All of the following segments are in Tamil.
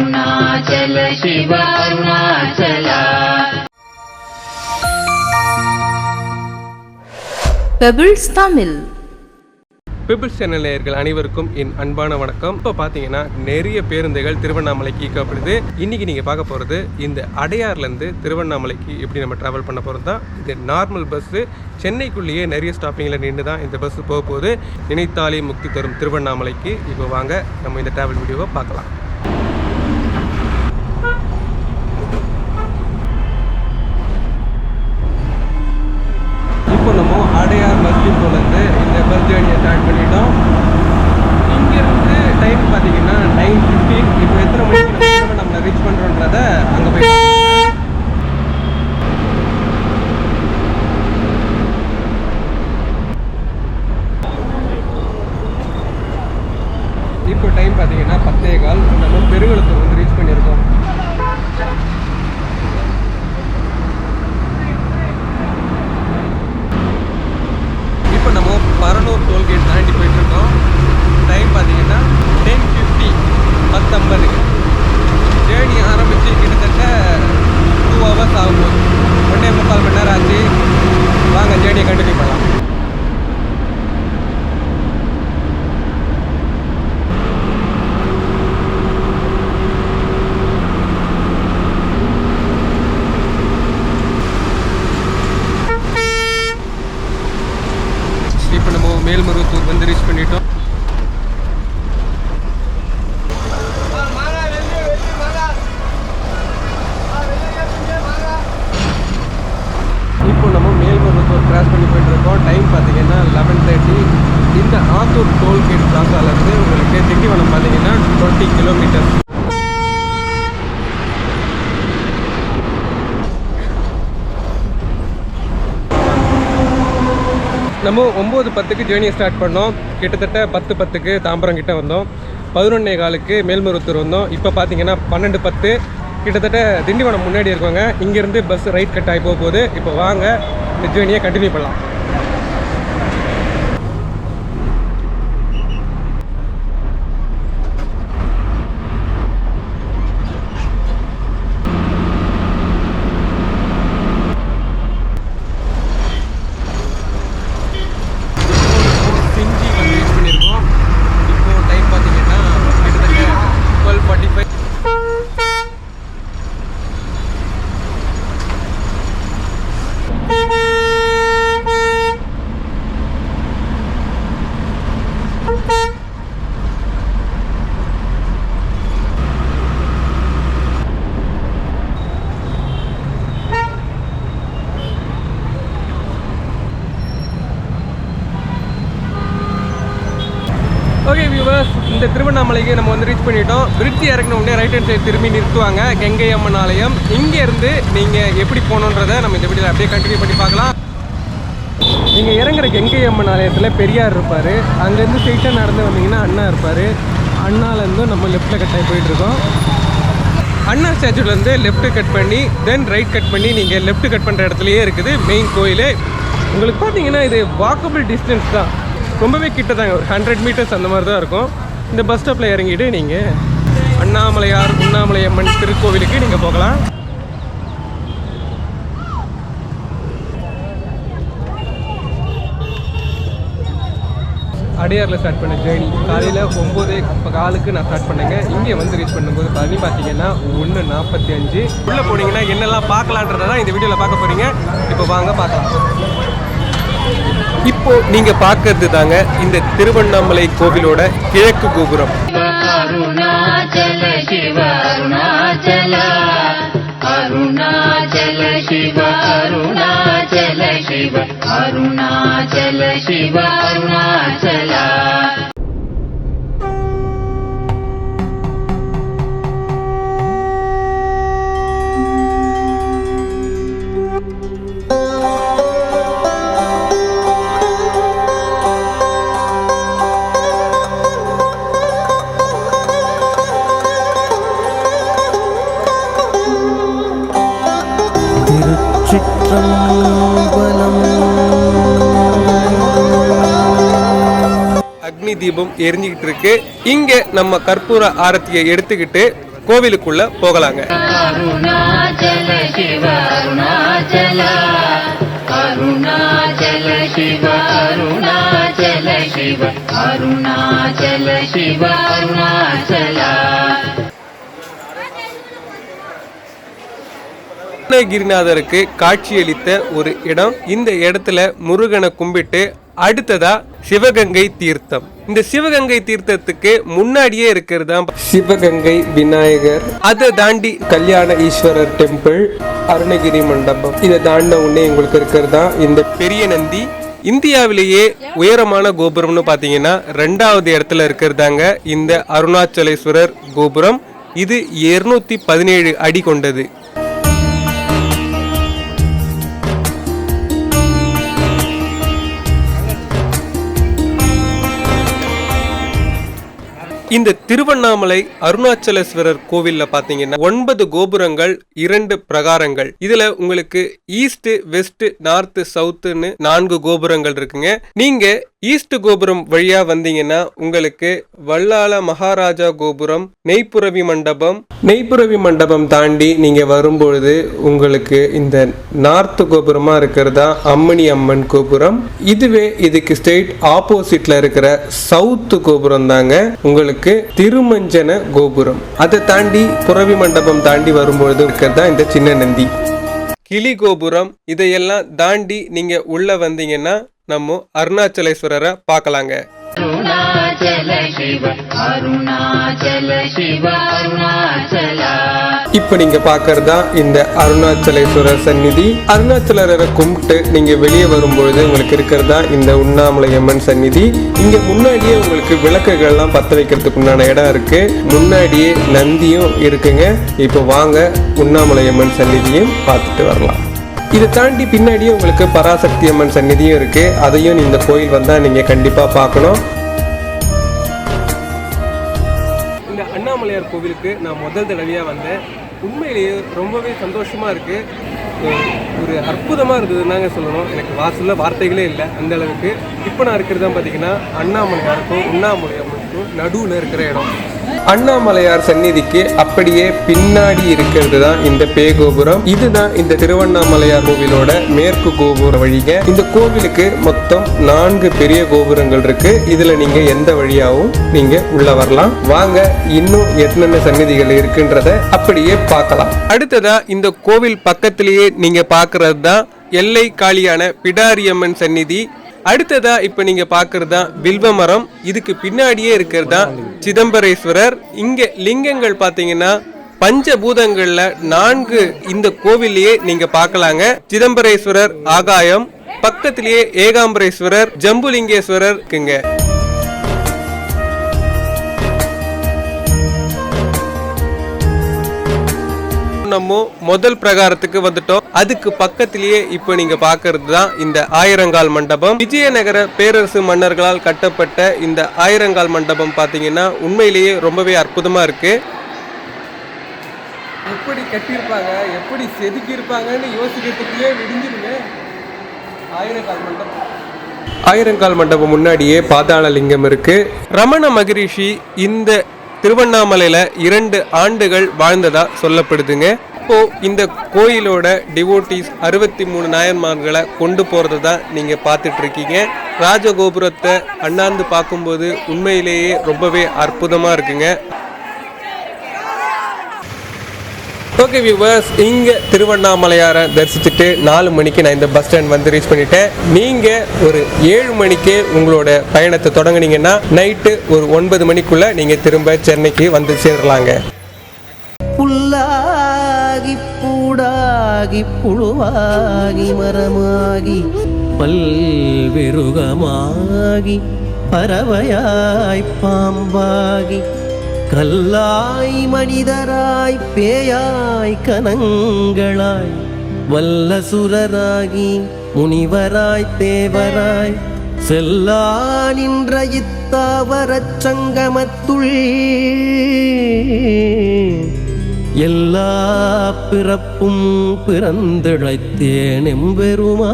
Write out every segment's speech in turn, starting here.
Arunachala Shiva pebbles Tamil pebbles channel அனைவருக்கும் என் அன்பான வணக்கம். இப்போ பார்த்தீங்கன்னா நிறைய பேருந்துகள் திருவண்ணாமலைக்கு ஈர்க்கப்படுது இன்னைக்கு நீங்கள் பார்க்க போகிறது இந்த அடையார்லேருந்து திருவண்ணாமலைக்கு எப்படி நம்ம ட்ராவல் பண்ண போகிறது தான் இது நார்மல் பஸ்ஸு சென்னைக்குள்ளேயே நிறைய ஸ்டாப்பிங்கில் நின்று தான் இந்த பஸ்ஸு போக போகுது. நினைத்தாலே முக்தி தரும் திருவண்ணாமலைக்கு. இப்போ வாங்க நம்ம இந்த ட்ராவல் வீடியோவை பார்க்கலாம். இப்போ அடையார் பஸ் போலேருந்து இந்த பஸ் ஜேர்னியை ஸ்டார்ட் பண்ணிட்டோம். இங்கேருந்து டைம் பார்த்தீங்கன்னா நைன் ஃபிஃப்டீன் இப்போ எத்தனை மணிக்கு நம்ம நம்ம ரீச் பண்ணுறோன்றத அங்கே போய் பார்க்கலாம். இப்போ டைம் பார்த்தீங்கன்னா பத்தே கால் நம்ம பெருங்குளத்தூர் வந்து ரீச் பண்ணியிருக்கோம் இப்போ நம்ம டோல்கேட் தாண்டி போயிட்டுருக்கோம். டைம் பார்த்தீங்கன்னா டென் ஃபிஃப்டி பத்தொம்பதுக்கு ஜேர்னி ஆரம்பித்து கிட்டத்தட்ட டூ ஹவர்ஸ் ஆகும் போகுது. ஒன்றே முக்கால் மணி நேரம் ஆச்சு. வாங்க ஜேர்னியை கண்டினியூ பண்ணலாம் இப்போ நம்ம மேல்மருவத்தூர் வந்து ரீச் பண்ணிட்டோம் இப்போ நம்ம மேல்மருவத்தூர் கிராஸ் பண்ணி போயிட்டு இருக்கோம் டைம் பார்த்தீங்கன்னா லெவன் தேர்ட்டி இந்த ஆத்தூர் டோல்கேட் பிளாசாலேருந்து உங்களுக்கு திண்டிவனம் பார்த்தீங்கன்னா டுவெண்ட்டி கிலோமீட்டர் நம்ம ஒம்பது பத்துக்கு ஜேர்னியை ஸ்டார்ட் பண்ணோம். கிட்டத்தட்ட பத்து பத்துக்கு தாம்பரம் கிட்டே வந்தோம். பதினொன்னே காலுக்கு மேல்மருவத்தூர் வந்தோம். இப்போ பார்த்தீங்கன்னா பன்னெண்டு பத்து கிட்டத்தட்ட திண்டிவனம் முன்னாடி இருக்கவங்க இங்கேருந்து பஸ் ரைட் கட் ஆகி போக போகுது. இப்போ வாங்க இந்த ஜேர்னியை கண்டினியூ பண்ணலாம் செஞ்சு வந்து யூஸ் பண்ணியிருக்கோம் இப்போ டைம் பார்த்தீங்கன்னா கிட்டத்தட்ட twelve forty five okay viewers இந்த திருவண்ணாமலைக்கு நம்ம வந்து ரீச் பண்ணிட்டோம். விருத்தி இறங்கின உடனே ரைட் ஹேண்ட் சைடு திரும்பி நிறுத்துவாங்க. கங்கை அம்மன் ஆலயம் இங்கேருந்து நீங்கள் எப்படி போகணுன்றதை நம்ம இந்த வீடியோவில் அப்படியே கண்டினியூ பண்ணி பார்க்கலாம். நீங்கள் இறங்குற கங்கை அம்மன் ஆலயத்தில் பெரியார் இருப்பார். அங்கேருந்து ஸ்ட்ரெயிட்டாக நடந்து வந்தீங்கன்னா அண்ணா இருப்பார். அண்ணாலேருந்து நம்ம லெஃப்ட்டில் கட் ஆகி போயிட்டுருக்கோம் அண்ணா ஸ்டாச்சுலேருந்து லெஃப்ட்டு கட் பண்ணி தென் ரைட் கட் பண்ணி நீங்கள் லெஃப்ட் கட் பண்ணுற இடத்துலையே இருக்குது மெயின் கோயில். உங்களுக்கு பார்த்தீங்கன்னா இது வாக்கபிள் டிஸ்டன்ஸ் தான். ரொம்பவே கிட்ட தாங்க ஒரு ஹண்ட்ரட் மீட்டர்ஸ் அந்த மாதிரி தான் இருக்கும். இந்த பஸ் ஸ்டாப்பில் இறங்கிட்டு நீங்கள் அண்ணாமலையார் உண்ணாமலை அம்மன் திருக்கோவிலுக்கு நீங்கள் போகலாம். அடையாரில் ஸ்டார்ட் பண்ண ஜேர்னி காலையில் ஒம்பது இப்போ காலுக்கு நான் ஸ்டார்ட் பண்ணேங்க. இங்கே வந்து ரீச் பண்ணும்போது பண்ணி பார்த்தீங்கன்னா ஒன்று நாற்பத்தி அஞ்சு. உள்ளே போனீங்கன்னா என்னெல்லாம் பார்க்கலான்றதான் இந்த வீடியோவில் பார்க்க போகிறீங்க இப்போ வாங்க பார்க்கலாம். இப்போ நீங்க பாக்குறது தாங்க இந்த திருவண்ணாமலை கோவிலோட கிழக்கு கோபுரம். அருணாச்சல சிவ அருணாச்சல. தீபம் எரிஞ்சுக்கிட்டு இருக்கு இங்க நம்ம கற்பூர ஆரத்தியை எடுத்துக்கிட்டு கோவிலுக்குள்ள போகலாங்க. கிரிநாதருக்கு காட்சியளித்த ஒரு இடம். இந்த இடத்துல முருகனை கும்பிட்டு அடுத்ததா சிவகங்கை தீர்த்தம். இந்த சிவகங்கை தீர்த்தத்துக்கு முன்னாடியே இருக்கிறது? தான் சிவகங்கை விநாயகர். அதை தாண்டி கல்யாண ஈஸ்வரர் டெம்பிள் அருணகிரி மண்டபம். இதை தாண்ட உடனே உங்களுக்கு இருக்கிறது? தான் இந்த பெரிய நந்தி. இந்தியாவிலேயே உயரமான கோபுரம்னு பார்த்தீங்கன்னா ரெண்டாவது இடத்துல இருக்கிறதாங்க இந்த அருணாச்சலேஸ்வரர் கோபுரம். இது 217 பதினேழு அடி கொண்டது. இந்த திருவண்ணாமலை அருணாச்சலேஸ்வரர் கோவில்ல பாத்தீங்கன்னா ஒன்பது கோபுரங்கள் இரண்டு பிரகாரங்கள். இதுல உங்களுக்கு ஈஸ்ட் வெஸ்ட் நார்த் சவுத்துன்னு நான்கு கோபுரங்கள் இருக்குங்க. நீங்க ஈஸ்ட் கோபுரம் வழியா வந்தீங்கன்னா உங்களுக்கு வல்லால மகாராஜா கோபுரம் நெய்ப்புரவி மண்டபம் நெய்ப்புரவி மண்டபம் தாண்டி நீங்க வரும்பொழுது உங்களுக்கு இந்த நார்த் கோபுரமா இருக்கிறதா அம்மணி அம்மன் கோபுரம். இதுவே இதுக்கு ஸ்ட்ரெயிட் ஆப்போசிட்ல இருக்கிற சவுத் கோபுரம் தாங்க உங்களுக்கு திருமஞ்சன கோபுரம். அதை தாண்டி புரவி மண்டபம் தாண்டி வரும்பொழுது இருக்கிறதா இந்த சின்ன நந்தி. கிளி கோபுரம் இதையெல்லாம் தாண்டி நீங்க உள்ள வந்தீங்கன்னா நம்ம அருணாச்சலேஸ்வரரை பார்க்கலாங்க. இப்ப நீங்க பாக்குறதா இந்த அருணாச்சலேஸ்வரர் சந்நிதி. அருணாச்சலரை கும்பிட்டு நீங்க வெளியே வரும்பொழுது உங்களுக்கு இருக்கிறதா இந்த உண்ணாமலை அம்மன் சந்நிதி. இங்க முன்னாடியே உங்களுக்கு விளக்குகள்லாம் பத்த வைக்கிறதுக்கு உண்டான இடம் இருக்கு. முன்னாடியே நந்தியும் இருக்குங்க. இப்போ வாங்க உண்ணாமலை அம்மன் சந்நிதியும் பார்த்துட்டு வரலாம். இதை தாண்டி பின்னாடியே உங்களுக்கு பராசக்தி அம்மன் சந்நிதியும் இருக்கு. அதையும் இந்த கோயில் வந்தா நீங்க கண்டிப்பா பார்க்கணும். இந்த அண்ணாமலையார் கோவிலுக்கு நான் முதல் தடவையாக வந்தேன். உண்மையிலேயே ரொம்பவே சந்தோஷமாக இருக்குது ஒரு அற்புதமாக இருந்ததுன்னாங்க சொல்லணும். எனக்கு வாசல்ல வார்த்தைகளே இல்லை அந்த அளவுக்கு. இப்போ நான் இருக்கிறது தான் பார்த்தீங்கன்னா அண்ணாமலையாருக்கும் உண்ணாமலையாருக்கும் நடுவில் இருக்கிற இடம். அண்ணாமலையார் சந்நிதிக்கு அப்படியே பின்னாடி இருக்கிறது தான் இந்த பேகோபுரம். இதுதான் இந்த திருவண்ணாமலையார் கோவிலோட மேற்கு கோபுர வழிங்க. இந்த கோவிலுக்கு மொத்தம் நான்கு பெரிய கோபுரங்கள் இருக்கு. இதுல நீங்க எந்த வழியாவும் நீங்க உள்ள வரலாம். வாங்க இன்னும் என்னென்ன சந்நிதிகள் இருக்குன்றத அப்படியே பார்க்கலாம். அடுத்ததா இந்த கோவில் பக்கத்திலேயே நீங்க பார்க்கறது தான் எல்லை காளியான பிடாரியம்மன் சந்நிதி. அடுத்ததா இப்ப நீங்க பாக்குறது தான் வில்வ மரம் இதுக்கு பின்னாடியே இருக்கிறது தான் சிதம்பரேஸ்வரர். இங்க லிங்கங்கள் பாத்தீங்கன்னா பஞ்சபூதங்கள்ல நான்கு இந்த கோவிலையே நீங்க பார்க்கலாங்க சிதம்பரேஸ்வரர் ஆகாயம் பக்கத்திலேயே ஏகாம்பரேஸ்வரர் ஜம்புலிங்கேஸ்வரர் இருக்குங்க. நம்ம முதல் பிரகாரத்துக்கு வந்துட்டோம். அதுக்கு பக்கத்திலேயே இப்போ நீங்க பாக்குறது தான் இந்த ஆயிரங்கால் மண்டபம். விஜயநகர பேரரசு மன்னர்களால் கட்டப்பட்ட இந்த ஆயிரங்கால் மண்டபம் பாத்தீங்கன்னா உண்மையிலேயே ரொம்பவே அற்புதமா இருக்கு. எப்படி கட்டியிருப்பாங்க? எப்படி செதுக்கி இருப்பாங்கன்னு யோசிக்கிறதுக்குள்ளே விடிஞ்சிருங்க. ஆயிரங்கால் மண்டபம். ஆயிரங்கால் மண்டபம் முன்னாடியே பாதாள லிங்கம் இருக்கு. ரமண மகரிஷி இந்த திருவண்ணாமலையில இரண்டு ஆண்டுகள் வாழ்ந்ததா சொல்லப்படுதுங்க. இப்போ இந்த கோயிலோட டிவோட்டிஸ் அறுபத்தி மூணு நாயன்மார்களை கொண்டு போறது தான் நீங்க பார்த்துட்டு இருக்கீங்க ராஜகோபுரத்தை அண்ணாந்து பார்க்கும்போது உண்மையிலேயே ரொம்பவே அற்புதமா இருக்குங்க. ஓகே வியூவர்ஸ் இங்கே திருவண்ணாமலையாரை தரிசிச்சுட்டு நாலு மணிக்கு நான் இந்த பஸ் ஸ்டாண்ட் வந்து ரீச் பண்ணிட்டேன். நீங்கள் ஒரு ஏழு மணிக்கே உங்களோட பயணத்தை தொடங்குனீங்கன்னா நைட்டு ஒரு ஒன்பது மணிக்குள்ளே நீங்கள் திரும்ப சென்னைக்கு வந்து சேரலாங்க. பூடாகி புழுவாகி மரமாகி பல்விருகமாகி பறவையாய் பாம்பாகி கல்லாய் மனிதராய் பேயாய் கனங்களாய் வல்லசுரராகி முனிவராய் தேவராய் செல்லா நின்ற இத்தாவரச் சங்கமத்துள் எல்லா பிறப்பும் பிறந்திழைத்தேன் எம்பெருமா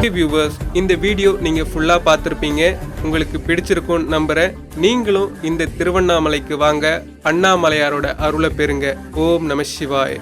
வியூவர்ஸ் இந்த வீடியோ நீங்க ஃபுல்லா பார்த்துருப்பீங்க. உங்களுக்கு பிடிச்சிருக்கும்னு நம்புறேன். நீங்களும் இந்த திருவண்ணாமலைக்கு வாங்க. அண்ணாமலையாரோட அருளை பெறுங்க. ஓம் நம சிவாய்.